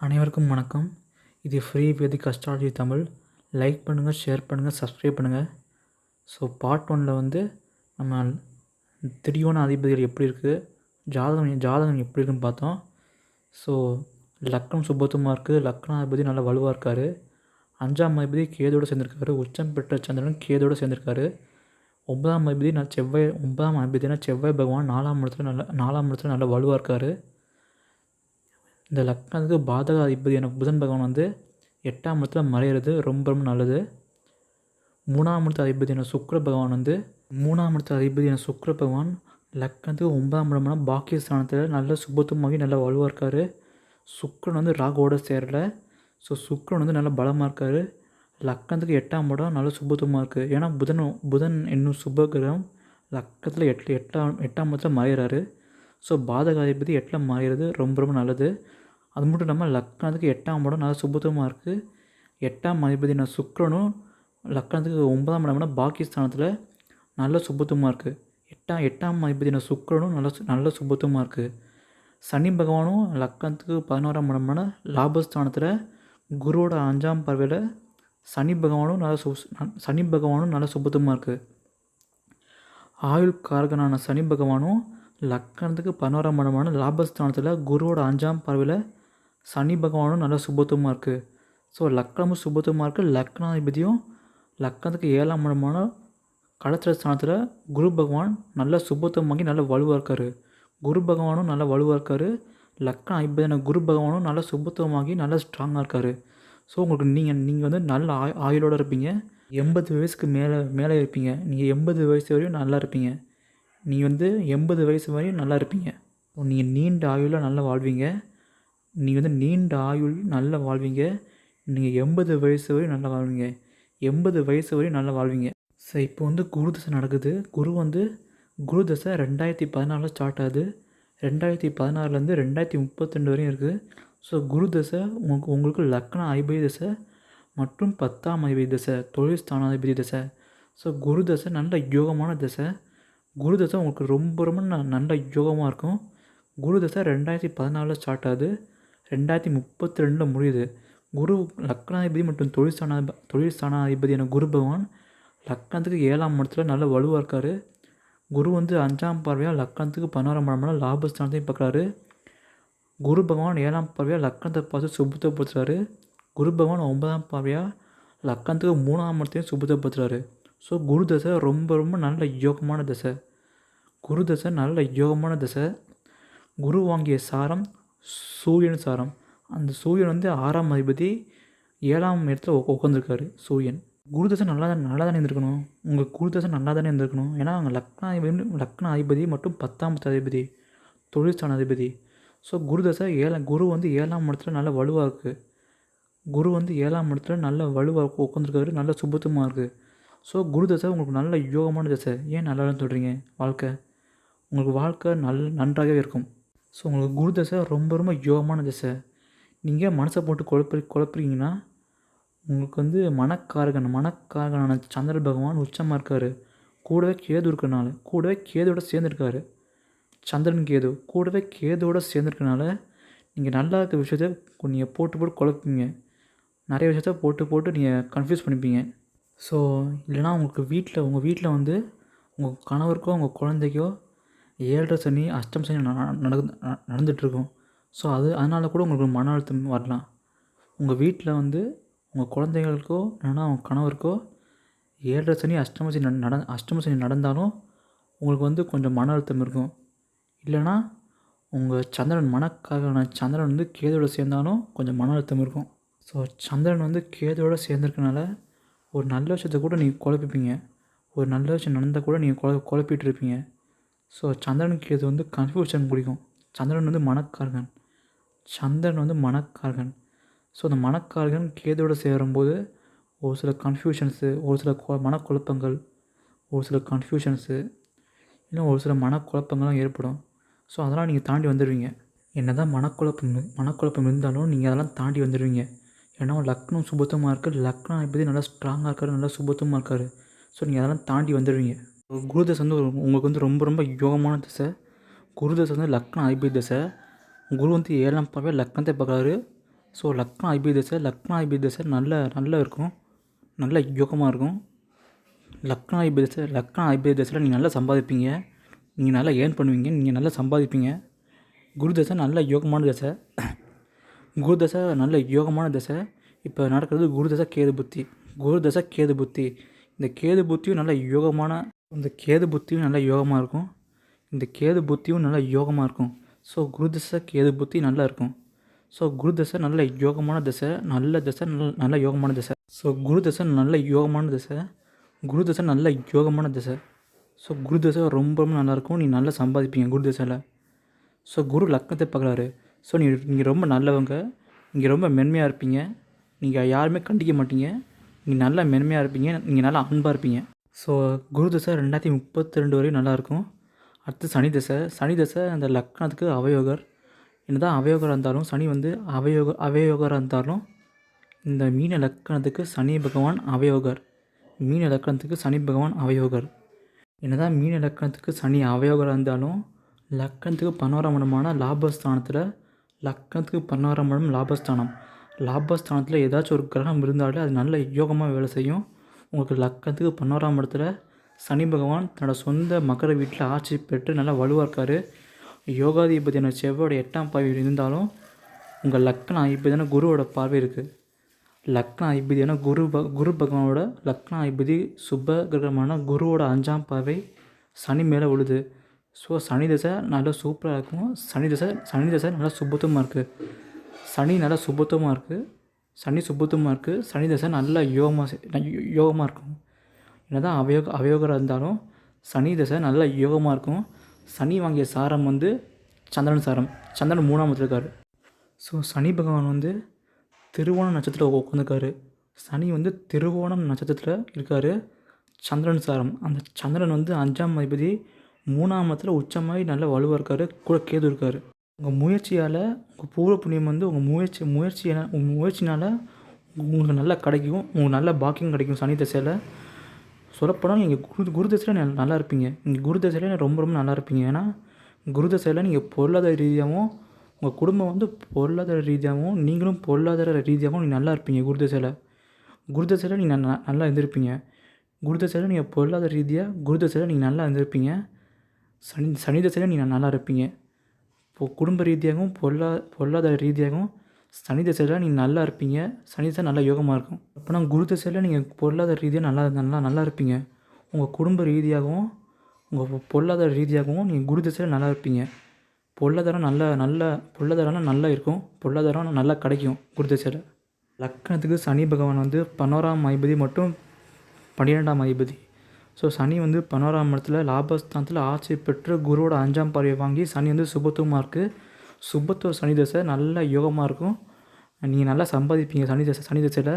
அனைவருக்கும் வணக்கம். இது free vedic astrology Tamil. Like பண்ணுங்கள் ஷேர் பண்ணுங்கள் சப்ஸ்கிரைப் பண்ணுங்கள் ஸோ பார்ட் ஒனில் வந்து நம்ம திரியோன அதிபதிகள் எப்படி இருக்குது ஜாதகம் ஜாதகம் எப்படி இருக்குன்னு பார்த்தோம். ஸோ லக்னம் சுபத்துவமாக இருக்குது லக்னாதிபதி நல்லா வலுவாக இருக்கார். அஞ்சாம் அதிபதி கேதோடு சேர்ந்திருக்காரு உச்சம் பெற்ற சந்திரன் கேதோடு சேர்ந்திருக்காரு. ஒன்பதாம் அதிபதி நான் செவ்வாய் ஒன்பதாம் அதிபதினா செவ்வாய் பகவான் நாலாம் இடத்துல நல்ல நாலாம் இடத்துல நல்லா வலுவாக இருக்கார். இந்த லக்னத்துக்கு பாதக என புதன் பகவான் வந்து எட்டாம் இடத்துல மறையிறது ரொம்ப ரொம்ப நல்லது. மூணாம் இடத்து அதிபதியான சுக்கர பகவான் வந்து மூணாம் இடத்து அதிபதியான சுக்கர பகவான் லக்னத்துக்கு ஒன்பதாம் இடமான பாக்கியஸ்தானத்தில் நல்ல சுபத்துவமாகி நல்லா வலுவாக இருக்கார். சுக்கரன் வந்து ராகோட சேரலை. ஸோ சுக்கரன் வந்து நல்லா பலமாக இருக்கார். லக்னத்துக்கு எட்டாம் இடம் நல்ல சுபத்துவமாக இருக்குது ஏன்னா புதன் புதன் என்னும் சுப கிரகம் லக்கத்தில் எட்டு எட்டாம் எட்டாம் இடத்துல மறையிறாரு. ஸோ பாதகாதிபதி எட்டில் மறையிறது ரொம்ப ரொம்ப நல்லது. அது மட்டும் இல்லாமல் லக்னத்துக்கு எட்டாம் இடம் நல்லா சுபத்துவமாக இருக்குது எட்டாம் அதிபதியான சுக்ரனும் லக்னத்துக்கு ஒன்பதாம் இடம்னா பாகிஸ்தானத்தில் நல்ல சுபத்துவமாக இருக்குது எட்டாம் எட்டாம் அதிபதியான சுக்ரனும் நல்ல நல்ல சுபத்துவமாக இருக்குது சனி பகவானும் லக்னத்துக்கு பதினோராம் இடமான லாபஸ்தானத்தில் குருவோட அஞ்சாம் பறவையில் சனி பகவானும் நல்ல சு சனி பகவானும் நல்ல சுபத்துவமாக இருக்குது ஆயுள் காரகனான சனி பகவானும் லக்கணத்துக்கு பதினோராம் இடமான லாபஸ்தானத்தில் குருவோட அஞ்சாம் பார்வையில் சனி பகவானும் நல்ல சுபத்துவமாக இருக்குது ஸோ லக்கணமும் சுபத்துவமாக இருக்குது லக்னாதிபதியும் லக்கணத்துக்கு ஏழாம் இடமான களத்திர ஸ்தானத்தில் குரு பகவான் நல்ல சுபத்துவமாகி நல்ல வலுவாக இருக்கார். குரு பகவானும் நல்ல வலுவாக இருக்கார். லக்கண ஐம்பதான குரு பகவானும் நல்ல சுபத்துவமாகி நல்ல ஸ்ட்ராங்காக இருக்கார். ஸோ உங்களுக்கு நீங்கள் நீங்கள் வந்து நல்ல ஆய் ஆயுளோடு இருப்பீங்க. எண்பது வயசுக்கு மேலே மேலே இருப்பீங்க. நீங்கள் எண்பது வயசு வரையும் நல்லா இருப்பீங்க. நீ வந்து எண்பது வயசு வரையும் நல்லா இருப்பீங்க. நீங்கள் நீண்ட ஆயுளில் நல்லா வாழ்வீங்க. நீங்கள் வந்து நீண்ட ஆயுள் நல்லா வாழ்வீங்க. நீங்கள் எண்பது வயசு வரையும் நல்லா வாழ்வீங்க. எண்பது வயசு வரையும் நல்லா வாழ்வீங்க. சார் இப்போ வந்து குரு தசை நடக்குது. குரு வந்து குரு தசை ரெண்டாயிரத்தி பதினாலில் ஸ்டார்ட் ஆகுது. ரெண்டாயிரத்தி பதினாறுலேருந்து ரெண்டாயிரத்தி முப்பத்தெண்டு வரையும் இருக்குது ஸோ குரு தசை உங்களுக்கு உங்களுக்கு லக்ன ஐபதி தசை மற்றும் பத்தாம் ஐபதி தசை தொழில் ஸ்தானாதிபதி தசை. ஸோ குரு தசை நல்ல யோகமான தசை. குரு தசை உங்களுக்கு ரொம்ப ரொம்ப ந- நல்ல யோகமாக இருக்கும். குரு தசை ரெண்டாயிரத்தி பதினாலில் ஸ்டார்ட் ஆகுது. ரெண்டாயிரத்தி முப்பத்தி ரெண்டில் முடியுது. குரு லக்னாதிபதி மற்றும் தொழில் ஸ்தானா தொழில் ஸ்தானாதிபதியான குரு பகவான் லக்னத்துக்கு ஏழாம் இடத்துல நல்ல வலுவாக இருக்கார். குரு வந்து அஞ்சாம் பார்வையாக லக்னத்துக்கு பதினாறாம் இடமான லாபஸ்தானத்தையும் பார்க்குறாரு. குரு பகவான் ஏழாம் பார்வையாக லக்னத்தை பார்த்து சுபத்தப்படுத்துறாரு குரு பகவான் ஒன்பதாம் பார்வையாக லக்னத்துக்கு மூணாம் இடத்தையும் சுபத்தப்படுத்துகிறாரு ஸோ குரு தசை ரொம்ப ரொம்ப நல்ல யோகமான தசை. குரு தசை நல்ல யோகமான தசை. குரு வாங்கிய சாரம் சூரியன் சாரம். அந்த சூரியன் வந்து ஆறாம் அதிபதி ஏழாம் இடத்துல உக்க- உட்காந்துருக்காரு சூரியன். குருதசை நல்லா தான் நல்லா தானே இருந்திருக்கணும். உங்கள் குருதசை நல்லா தானே இருந்திருக்கணும். ஏன்னா அங்கே லக்னாதிபதி லக்ன அதிபதி மற்றும் பத்தாம் அதிபதி தொழிற்சான அதிபதி. ஸோ குருதசை ஏழாம் குரு வந்து ஏழாம் இடத்துல நல்ல வலுவாக இருக்குது குரு வந்து ஏழாம் இடத்துல நல்ல வலுவாக உட்காந்துருக்காரு நல்ல சுபத்துமாக இருக்குது ஸோ குரு தசை உங்களுக்கு நல்ல யோகமான தசை. ஏன் நல்லான்னு சொல்கிறீங்க வாழ்க்கை. உங்களுக்கு வாழ்க்கை நல் நன்றாகவே இருக்கும். ஸோ உங்களுக்கு குரு தசை ரொம்ப ரொம்ப யோகமான தசை. நீங்கள் மனசை போட்டு குழப்பி குழப்புறீங்கன்னா உங்களுக்கு வந்து மனக்காரகன் மனக்காரகனான சந்திர பகவான் உச்சமாக இருக்கார். கூடவே கேது இருக்கனால கூடவே கேதோட சேர்ந்துருக்காரு. சந்திரன் கேது கூடவே கேதோட சேர்ந்துருக்கனால நீங்கள் நல்லா இருக்க விஷயத்த நீங்கள் போட்டு போட்டு குழப்பீங்க. நிறைய விஷயத்த போட்டு போட்டு நீங்கள் கன்ஃபியூஸ் பண்ணிப்பீங்க. ஸோ இல்லைனா உங்களுக்கு வீட்டில் உங்கள் வீட்டில் வந்து உங்கள் கணவருக்கோ உங்கள் குழந்தைக்கோ ஏழரை சனி அஷ்டம் சனி ந- நடந்து ந- நடந்துகிட்ருக்கும் ஸோ அது அதனால் கூட உங்களுக்கு மன அழுத்தம் வரலாம். உங்கள் வீட்டில் வந்து உங்கள் குழந்தைகளுக்கோ இல்லைன்னா உங்கள் கணவருக்கோ ஏழரை சனி அஷ்டம சனி நட அஷ்டம சனி நடந்தாலும் உங்களுக்கு வந்து கொஞ்சம் மன அழுத்தம் இருக்கும். இல்லைனா உங்கள் சந்திரன் மனக்காக சந்திரன் வந்து கேதோட சேர்ந்தாலும் கொஞ்சம் மன அழுத்தம் இருக்கும். ஸோ சந்திரன் வந்து கேதோட சேர்ந்துருக்கனால ஒரு நல்ல விஷயத்த கூட நீங்கள் குழப்பிப்பீங்க. ஒரு நல்ல விஷயம் நடந்தால் கூட நீங்கள் குழ குழப்பிட்டு இருப்பீங்க ஸோ சந்திரன் கேது வந்து கன்ஃபியூஷன் பிடிக்கும்? சந்திரன் வந்து மணக்காரகன் சந்திரன் வந்து மணக்காரகன் ஸோ அந்த மணக்காரகன் கேதோட சேரும்போது ஒரு சில கன்ஃபியூஷன்ஸு ஒரு சில கொ- மனக்குழப்பங்கள் ஒரு சில கன்ஃபியூஷன்ஸு இன்னும் ஒரு சில மனக்குழப்பங்கள்லாம் ஏற்படும். ஸோ அதெல்லாம் நீங்கள் தாண்டி வந்துடுவீங்க என்ன தான் மனக்குழப்பம் மனக்குழப்பம் இருந்தாலும் நீங்கள் அதெல்லாம் தாண்டி வந்துடுவீங்க ஏன்னா லக்னம் சுபத்தமாக இருக்குது லக்னம் எப்படி நல்லா ஸ்ட்ராங்காக இருக்காரு நல்லா சுபத்தமாக இருக்காரு. ஸோ நீங்கள் அதெல்லாம் தாண்டி வந்துடுவீங்க குருதசை வந்து உங்களுக்கு வந்து ரொம்ப ரொம்ப யோகமான திசை. குருதசை வந்து லக்னம் ஐபி திசை. குரு வந்து ஏழாம் பார்வை லக்னத்தை பார்க்குறாரு. ஸோ லக்னம் ஐபி தசை லக்னம் ஐபி தசை நல்ல நல்லா இருக்கும். நல்ல யோகமாக இருக்கும். லக்னம் ஐபி தசை லக்னம் ஐபி தசையில் நீங்கள் நல்லா சம்பாதிப்பீங்க. நீங்கள் நல்லா ஏர்ன் பண்ணுவீங்க. நீங்கள் நல்லா சம்பாதிப்பீங்க. குரு தசை நல்ல யோகமான தசை. குரு தசை நல்ல யோகமான தசை. இப்போ நடக்கிறது குரு தசை கேது புத்தி. குரு தசை கேது புத்தி. இந்த கேது புத்தியும் நல்ல யோகமான இந்த கேது புத்தியும் நல்லா யோகமாக இருக்கும். இந்த கேது புத்தியும் நல்லா யோகமாக இருக்கும். ஸோ குரு தசை கேது புத்தி நல்லா இருக்கும். ஸோ குரு தசை நல்ல யோகமான தசை நல்ல தசை நல்ல நல்ல யோகமான தசை. ஸோ குரு தசை நல்ல யோகமான தசை குரு தசை நல்ல யோகமான தசை. ஸோ குரு தசை ரொம்ப ரொம்ப நல்லாயிருக்கும் நீ நல்லா சம்பாதிப்பீங்க குரு தசையில். ஸோ குரு லக்னத்தை பார்க்குறாரு. ஸோ நீ நீங்கள் ரொம்ப நல்லவங்க. நீங்கள் ரொம்ப மென்மையாக இருப்பீங்க. நீங்கள் யாருமே கண்டிக்க மாட்டீங்க. நீங்கள் நல்லா மென்மையாக இருப்பீங்க. நீங்கள் நல்லா அன்பாக இருப்பீங்க. ஸோ குரு தசை ரெண்டாயிரத்தி முப்பத்தி ரெண்டு வரையும் நல்லாயிருக்கும். அடுத்து சனி தசை. சனி தசை அந்த லக்னத்துக்கு அவயோகர். என்னதான் அவயோகராக இருந்தாலும் சனி வந்து அவயோக அவயோகராக இருந்தாலும் இந்த மீன லக்கணத்துக்கு சனி பகவான் அவயோகர். மீன லக்கணத்துக்கு சனி பகவான் அவயோகர். என்னதான் மீன லக்கணத்துக்கு சனி அவயோகராக இருந்தாலும் லக்கணத்துக்கு பதினோராம் லாபஸ்தானத்தில் லக்கணத்துக்கு பதினோராம் லாபஸ்தானம். லாபஸ்தானத்தில் ஏதாச்சும் ஒரு கிரகம் இருந்தாலே அது நல்ல யோகமாக வேலை செய்யும். உங்களுக்கு லக்கணத்துக்கு பன்னோராம் இடத்துல சனி பகவான் தன்னோட சொந்த மகர வீட்டில் ஆட்சி பெற்று நல்லா வலுவாக இருக்கார். யோகாதிபதியான செவ்வாயோட எட்டாம் பார்வை இருந்தாலும் உங்கள் லக்ன அதிபதியான குருவோட பார்வை இருக்குது லக்ன அதிபதியான குரு ப குரு பகவானோட லக்ன அதிபதி சுப கிரகமான குருவோட அஞ்சாம் பார்வை சனி மேலே விழுது. ஸோ சனி தசை நல்லா சூப்பராக இருக்கும். சனி தசை சனி தசை நல்லா சுபத்துவமாக இருக்குது சனி நல்லா சுபத்துவமாக இருக்குது சனி சுபுத்தமாக இருக்குது சனி தசை நல்லா யோகமாக யோகமாக இருக்கும். என்ன தான் அவயோக அவயோகராக இருந்தாலும் சனி தசை நல்ல யோகமாக இருக்கும். சனி வாங்கிய சாரம் வந்து சந்திரன் சாரம். சந்திரன் மூணாம் இருக்கார் ஸோ சனி பகவான் வந்து திருவோணம் நட்சத்திரத்தில் உட்காந்துருக்காரு சனி வந்து திருவோணம் நட்சத்திரத்தில் இருக்கார். சந்திரன் சாரம். அந்த சந்திரன் வந்து அஞ்சாம் அதிபதி மூணாம் இடத்துல உச்சமாகி நல்லா வலுவாக இருக்கார். கூட கேது இருக்கார். உங்கள் முயற்சியால் உங்கள் பூர்வ புண்ணியம் வந்து உங்கள் முயற்சி முயற்சி உங்கள் முயற்சினால் உங்களுக்கு நல்லா கிடைக்கும் உங்களுக்கு நல்ல பாக்கியம் கிடைக்கும் சனி தசையில். சொல்லப்போனால் நீங்கள் குரு குரு தசையில் நல்லா இருப்பீங்க. நீங்கள் குரு தசையில் ரொம்ப ரொம்ப நல்லா இருப்பீங்க. ஏன்னா குரு தசையில் நீங்கள் பொருளாதார ரீதியாகவும் உங்கள் குடும்பம் வந்து பொருளாதார ரீதியாகவும் நீங்களும் பொருளாதார ரீதியாகவும் நீங்கள் நல்லா இருப்பீங்க குரு தசையில். குரு தசையில் நீங்கள் நல்லா இருந்திருப்பீங்க. குரு தசையில் நீங்கள் பொருளாதார ரீதியாக குரு தசையில் நீங்கள் நல்லா இருந்திருப்பீங்க. சனி சனி தசையில் நீங்கள் நல்லா இருப்பீங்க. இப்போது குடும்ப ரீதியாகவும் பொருளா பொருளாதார ரீதியாகவும் சனி தசையில் நீங்கள் நல்லா இருப்பீங்க. சனி தசை நல்லா யோகமாக இருக்கும். அப்போனா குரு தசையில் நீங்கள் பொருளாதார ரீதியாக நல்லா நல்லா நல்லா இருப்பீங்க. உங்கள் குடும்ப ரீதியாகவும் உங்கள் பொருளாதார ரீதியாகவும் நீங்கள் குரு தசையில் நல்லா இருப்பீங்க. பொருளாதாரம் நல்ல நல்ல பொருளாதாரம்லாம் நல்லா இருக்கும். பொருளாதாரம் நல்லா கிடைக்கும் குரு தசையில். லக்கணத்துக்கு சனி பகவான் வந்து பதினோராம் ஐபதி மற்றும் பன்னிரெண்டாம் ஐபதி ஸோ சனி வந்து பனோராம் இடத்துல லாபஸ்தானத்தில் ஆட்சி பெற்று குருவோட அஞ்சாம் பறவை வாங்கி சனி வந்து சுபத்துவமாக இருக்குது சுபத்துவ சனி தசை நல்ல யோகமாக இருக்கும். நீங்கள் நல்லா சம்பாதிப்பீங்க சனி தசை சனி தசையில்.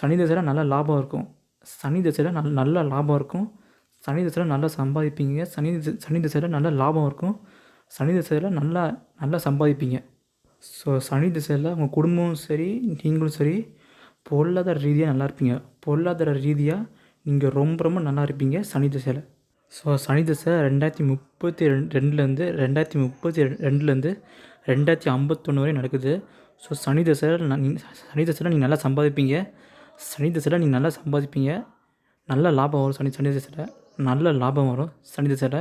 சனி தசையில் நல்ல லாபம் இருக்கும். சனி தசையில் நல் நல்ல லாபம் இருக்கும். சனி தசையில் நல்லா சம்பாதிப்பீங்க. சனி சனி தசையில் நல்ல லாபம் இருக்கும். சனி தசையில் நல்லா நல்லா சம்பாதிப்பீங்க. ஸோ சனி திசையில் உங்கள் குடும்பமும் சரி நீங்களும் சரி பொருளாதார ரீதியாக நல்லா இருப்பீங்க. பொருளாதார ரீதியாக நீங்கள் ரொம்ப ரொம்ப நல்லா இருப்பீங்க சனி திசையில். ஸோ சனி திசை ரெண்டாயிரத்தி முப்பத்தி ரெண்டு ரெண்டுலேருந்து ரெண்டாயிரத்தி முப்பத்தி ரெண்டுலேருந்து ரெண்டாயிரத்தி ஐம்பத்தொன்று வரை நடக்குது. ஸோ சனி திசையில் சனி திசையில் நீங்கள் நல்லா சம்பாதிப்பீங்க. சனி திசையில் நீங்கள் நல்லா சம்பாதிப்பீங்க. நல்ல லாபம் வரும் சனி சனி திசையில். நல்ல லாபம் வரும் சனி திசையில்.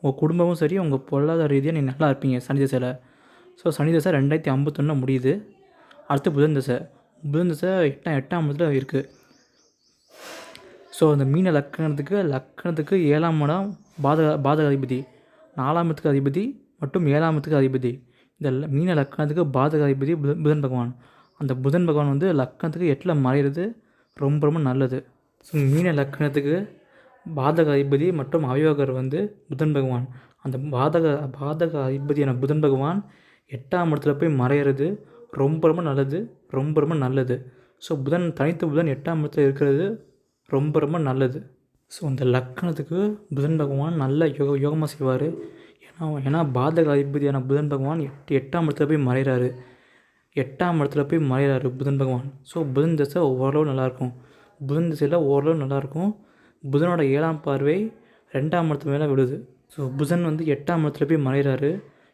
உங்கள் குடும்பமும் சரி உங்கள் பொருளாதார ரீதியாக நீங்கள் நல்லா இருப்பீங்க சனி திசையில். ஸோ சனி திசை ரெண்டாயிரத்தி ஐம்பத்தொன்னு முடியுது. அடுத்து புதன் திசை. புதன் திசை எட்டாம் எட்டாம் இடத்துல இருக்குது ஸோ அந்த மீன லக்கணத்துக்கு லக்கணத்துக்கு ஏழாம் இடம் பாதக பாதக அதிபதி. நாலாம் இடத்துக்கு அதிபதி மற்றும் ஏழாம் இடத்துக்கு அதிபதி. இந்த மீன லக்கணத்துக்கு பாதக அதிபதி புதன் புதன் பகவான். அந்த புதன் பகவான் வந்து லக்கணத்துக்கு எட்டில் மறைகிறது ரொம்ப ரொம்ப நல்லது. ஸோ மீன லக்கணத்துக்கு பாதக அதிபதி மற்றும் அவயோகர் வந்து புதன் பகவான். அந்த பாதக பாதக அதிபதியான புதன் பகவான் எட்டாம் இடத்துல போய் மறையிறது ரொம்ப ரொம்ப நல்லது. ரொம்ப ரொம்ப நல்லது. ஸோ புதன் தனித்த புதன் எட்டாம் இடத்துல இருக்கிறது ரொம்ப ரொம்ப நல்லது. ஸோ அந்த லக்கணத்துக்கு புதன் பகவான் நல்ல யோக யோகமாக செய்வார். ஏன்னா ஏன்னா பாதக அதிபதியான புதன் பகவான் எட்டு எட்டாம் இடத்துல போய் மறைகிறாரு எட்டாம் இடத்துல போய் மறைகிறாரு புதன் பகவான். ஸோ புதன் திசை ஓரளவு நல்லாயிருக்கும். புதன் திசையில் ஓரளவு நல்லாயிருக்கும். புதனோட ஏழாம் பார்வை ரெண்டாம் இடத்து மேலே விடுது ஸோ புதன் வந்து எட்டாம் இடத்துல போய் மறைகிறாரு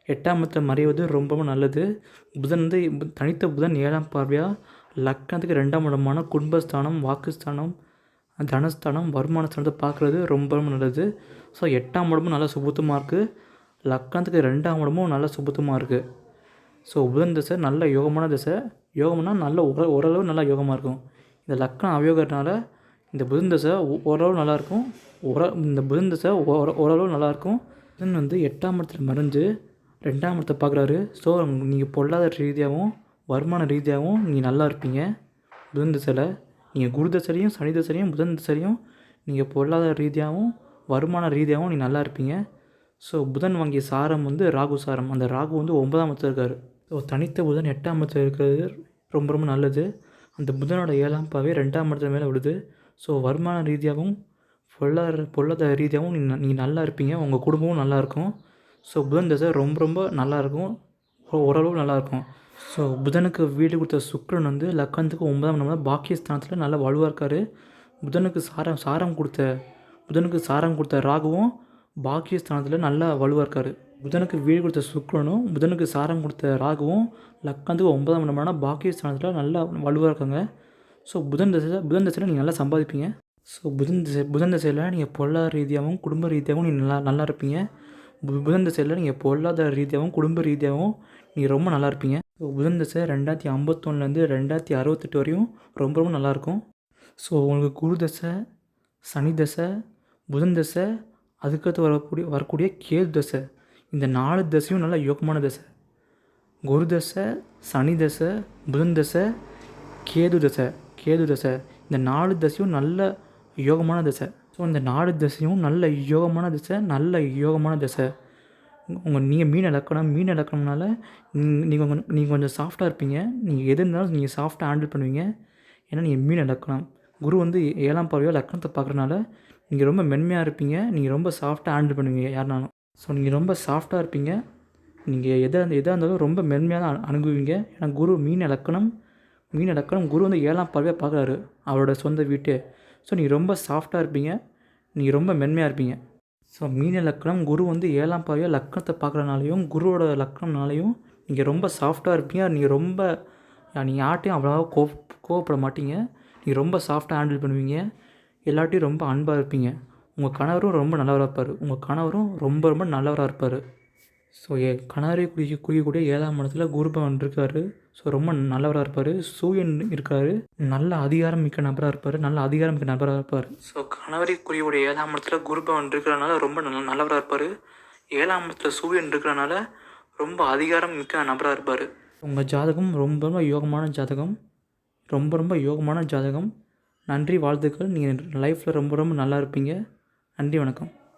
எட்டாம் இடத்துல மறைவது ரொம்பவும் நல்லது. புதன் வந்து தனித்த புதன் ஏழாம் பார்வையாக லக்னத்துக்கு ரெண்டாம் இடமான குடும்பஸ்தானம் வாக்குஸ்தானம் தனஸ்தானம் வருமான ஸ்தானத்தை பார்க்குறது ரொம்ப ரொம்ப நல்லது. ஸோ எட்டாம் இடமும் நல்லா சுபுத்தமாக இருக்குது லக்னத்துக்கு ரெண்டாம் இடமும் நல்லா சுபுத்தமாக இருக்குது ஸோ புதன் திசை நல்ல யோகமான திசை. யோகம்னா நல்ல உர ஓரளவு நல்லா யோகமாக இருக்கும். இந்த லக்னம் அவயோகிறதுனால இந்த புதன் திசை ஓரளவு நல்லாயிருக்கும் ஓர இந்த புதன் திசை ஓர ஓரளவு நல்லாயிருக்கும் புதன் வந்து எட்டாம் இடத்துல மறைஞ்சு ரெண்டாம் இடத்தை பார்க்குறாரு ஸோ நீங்கள் பொருளாதார ரீதியாகவும் வருமான ரீதியாகவும் நீங்கள் நல்லா இருப்பீங்க. புதன் திசையில் நீங்கள் குரு தசையும் சனி தசையும் புதன் தசையும் நீங்கள் பொருளாதார ரீதியாகவும் வருமான ரீதியாகவும் நீங்கள் நல்லா இருப்பீங்க. ஸோ புதன் வாங்கிய சாரம் வந்து ராகு சாரம். அந்த ராகு வந்து ஒன்பதாம் இடத்துல இருக்கார். ஸோ தனித்த புதன் எட்டாம் இடத்துல இருக்கிறது ரொம்ப ரொம்ப நல்லது. அந்த புதனோட ஏழாம் பாவே ரெண்டாம் இடத்துல மேலே விடுது ஸோ வருமான ரீதியாகவும் பொருளாதார பொருளாதார ரீதியாகவும் நீங்கள் நீங்கள் நல்லா இருப்பீங்க. உங்கள் குடும்பமும் நல்லா இருக்கும். ஸோ புதன் தசை ரொம்ப ரொம்ப நல்லா இருக்கும். ஓரளவு நல்லாயிருக்கும் ஸோ புதனுக்கு வீடு கொடுத்த சுக்கிரன் வந்து லக்கணத்துக்கு ஒன்பதாம் நம்ம பாக்கியஸ்தானத்தில் நல்லா வலுவாக இருக்கார். புதனுக்கு சாரம் சாரம் கொடுத்த புதனுக்கு சாரம் கொடுத்த ராகுவும் பாக்கியஸ்தானத்தில் நல்லா வலுவாக இருக்கார். புதனுக்கு வீடு கொடுத்த சுக்கிரனும் புதனுக்கு சாரம் கொடுத்த ராகுவும் லக்கணத்துக்கு ஒன்பதாம் இடமான பாக்கியஸ்தானத்தில் நல்லா வலுவாக இருக்காங்க. ஸோ புதன் தசையில் புதன் தசையில் நீங்கள் நல்லா சம்பாதிப்பீங்க. ஸோ புதன் திசை புதன் திசையில் நீங்கள் பொருளாதார ரீதியாகவும் குடும்ப ரீதியாகவும் நீங்கள் நல்லா நல்லா இருப்பீங்க. புதன் திசையில் நீங்கள் பொருளாதார ரீதியாகவும் குடும்ப ரீதியாகவும் நீங்கள் ரொம்ப நல்லா இருப்பீங்க. ஸோ புதன் தசை ரெண்டாயிரத்தி ஐம்பத்தொன்னுலேருந்து ரெண்டாயிரத்தி அறுபத்தெட்டு வரையும் ரொம்ப ரொம்ப நல்லாயிருக்கும். ஸோ உங்களுக்கு குரு தசை சனி தசை புதன் தசை அதுக்கடுத்து வரக்கூடிய வரக்கூடிய கேது தசை இந்த நாலு தசையும் நல்ல யோகமான தசை. குரு தசை சனி தசை புதன் தசை கேது தசை கேது தசை இந்த நாலு தசையும் நல்ல யோகமான தசை. ஸோ இந்த நாலு தசையும் நல்ல யோகமான தசை நல்ல யோகமான தசை. உங்கள் நீங்கள் மீன் இலக்கணம் மீன் இழக்கணும்னால நீங்கள் கொஞ்சம் நீங்கள் கொஞ்சம் சாஃப்டாக இருப்பீங்க. நீங்கள் எது இருந்தாலும் நீங்கள் சாஃப்டாக ஹேண்டில் பண்ணுவீங்க. ஏன்னா நீங்கள் மீன் இழக்கணும் குரு வந்து ஏழாம் பார்வையோ லக்கணத்தை பார்க்குறனால நீங்கள் ரொம்ப மென்மையாக இருப்பீங்க. நீங்கள் ரொம்ப சாஃப்டாக ஹேண்டில் பண்ணுவீங்க யாருனாலும். ஸோ நீங்கள் ரொம்ப சாஃப்டாக இருப்பீங்க. நீங்கள் எதாக எதாக இருந்தாலும் ரொம்ப மென்மையாக தான் அனு- அணுகுவீங்க. ஏன்னா குரு மீன் இலக்கணம் மீன் இலக்கணம் குரு வந்து ஏழாம் பார்வையாக பார்க்குறாரு. அவரோட சொந்த வீட்டு. ஸோ நீங்கள் ரொம்ப சாஃப்டாக இருப்பீங்க. நீங்கள் ரொம்ப மென்மையாக இருப்பீங்க. ஸோ மீன லக்கணம் குரு வந்து ஏழாம் பாவையாக லக்கணத்தை பார்க்குறனாலையும் குருவோட லக்கணம்னாலையும் நீங்கள் ரொம்ப சாஃப்டாக இருப்பீங்க. நீங்கள் ரொம்ப நீங்கள் யார்ட்டையும் அவ்வளோவா கோ கோவப்பட மாட்டீங்க. நீங்கள் ரொம்ப சாஃப்டாக ஹேண்டில் பண்ணுவீங்க. எல்லாட்டையும் ரொம்ப அன்பாக இருப்பீங்க. உங்கள் கணவரும் ரொம்ப நல்லவராக இருப்பார். உங்கள் கணவரும் ரொம்ப ரொம்ப நல்லவராக இருப்பார். ஸோ ஏ கணவரை குறிக்க குறிக்கக்கூடிய ஏழாம் இடத்துல குருபவன் இருக்கார். ஸோ ரொம்ப நல்லவராக இருப்பார். சூரியன் இருக்கார். நல்ல அதிகாரம் மிக்க நபராக இருப்பார். நல்ல அதிகாரம் மிக்க நபராக இருப்பார். ஸோ கணவரை குறியுடைய ஏழாம் இடத்துல குருபவன் இருக்கிறனால ரொம்ப நல்ல நல்லவராக இருப்பார். ஏழாம் இடத்துல சூரியன் இருக்கிறனால ரொம்ப அதிகாரம் மிக்க நபராக இருப்பார். உங்கள் ஜாதகம் ரொம்ப ரொம்ப யோகமான ஜாதகம். ரொம்ப ரொம்ப யோகமான ஜாதகம். நன்றி வாழ்த்துக்கள். நீங்கள் லைஃப்பில் ரொம்ப ரொம்ப நல்லா இருப்பீங்க. நன்றி வணக்கம்.